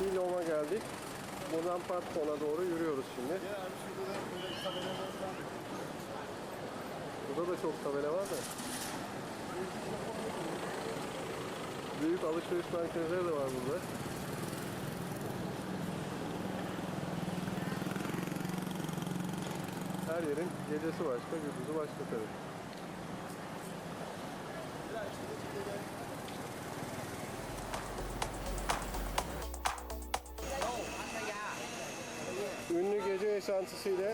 Hilom'a geldik. Buradan Patkon'a doğru yürüyoruz şimdi. Burada da çok tabela var da. Büyük alışveriş merkezleri de var burada. Her yerin gecesi başka, gündüzü başka tabii. Yaşantısıyla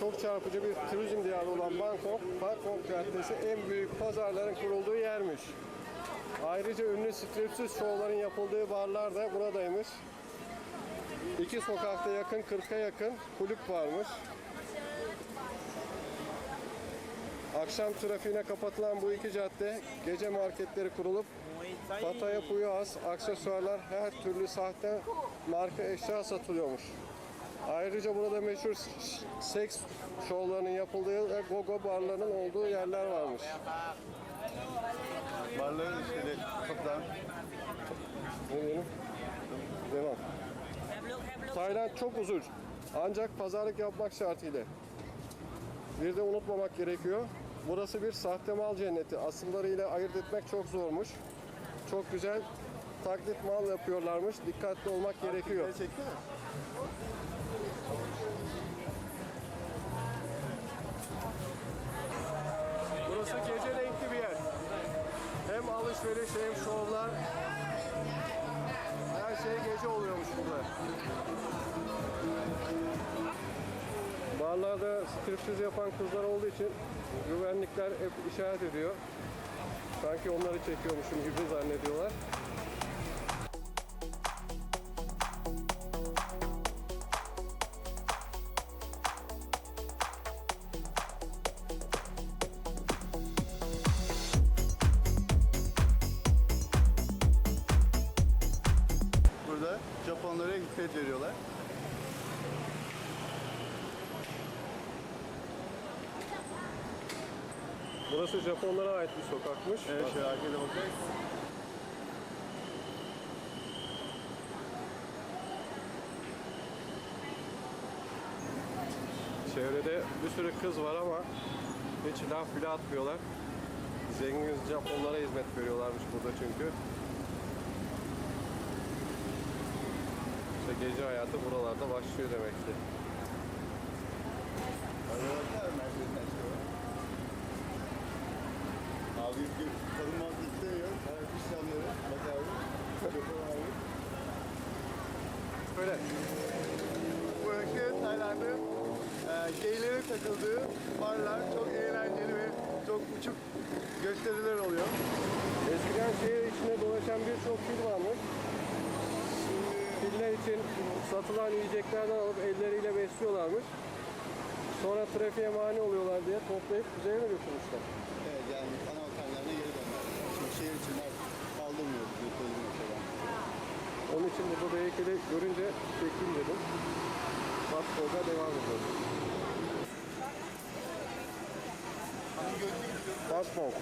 çok çarpıcı bir turizm diyarı olan Bangkok, Bangkok Caddesi en büyük pazarların kurulduğu yermiş. Ayrıca ünlü stripsiz şovların yapıldığı barlar da buradaymış. İki sokakta yakın 40'a yakın kulüp varmış. Akşam trafiğine kapatılan bu iki cadde gece marketleri kurulup Pattaya Puyuas, aksesuarlar, her türlü sahte marka eşya satılıyormuş. Ayrıca burada meşhur seks şovlarının yapıldığı ve gogo barlarının olduğu yerler varmış. Barların. Ne diyelim? Devam. Tayland çok uzun. Ancak pazarlık yapmak şartıyla. Bir de unutmamak gerekiyor. Burası bir sahte mal cenneti. Asıllarıyla ayırt etmek çok zormuş. Çok güzel taklit mal yapıyorlarmış. Dikkatli olmak gerekiyor. Çekti mi? Burası gece renkli bir yer. Hem alışveriş hem şovlar. Her şey gece oluyormuş burada. Barlarda stripsiz yapan kızlar olduğu için güvenlikler hep işaret ediyor. Sanki onları çekiyormuşum gibi zannediyorlar. Burada Japonlara hizmet veriyorlar. Burası Japonlara ait bir sokakmış. Evet şöyle arkada bakın. Çevrede bir sürü kız var ama hiç laf bile atmıyorlar. Zengin Japonlara hizmet veriyorlarmış burada çünkü. Gece hayatı buralarda başlıyor demek ki. Abi bir kadın mantı istemiyor. Evet işlemleri. Bak abi. Japon abi. Böyle. Burası Tayland'ın e, geylerin takıldığı barlar çok eğlenceli ve çok uçuk gösteriler oluyor. İçin satılan yiyeceklerden alıp elleriyle besliyorlarmış. Sonra trafiğe mani oluyorlar diye toplayıp mi götürmüşler? Evet yani ana otellerine geri dönüyorlar. Şimdi şehir için kaldırmıyor bu turizm falan. Onun için burada da heykeli görünce çekeyim dedim. Baskol'da devam ediyoruz. Bak bak.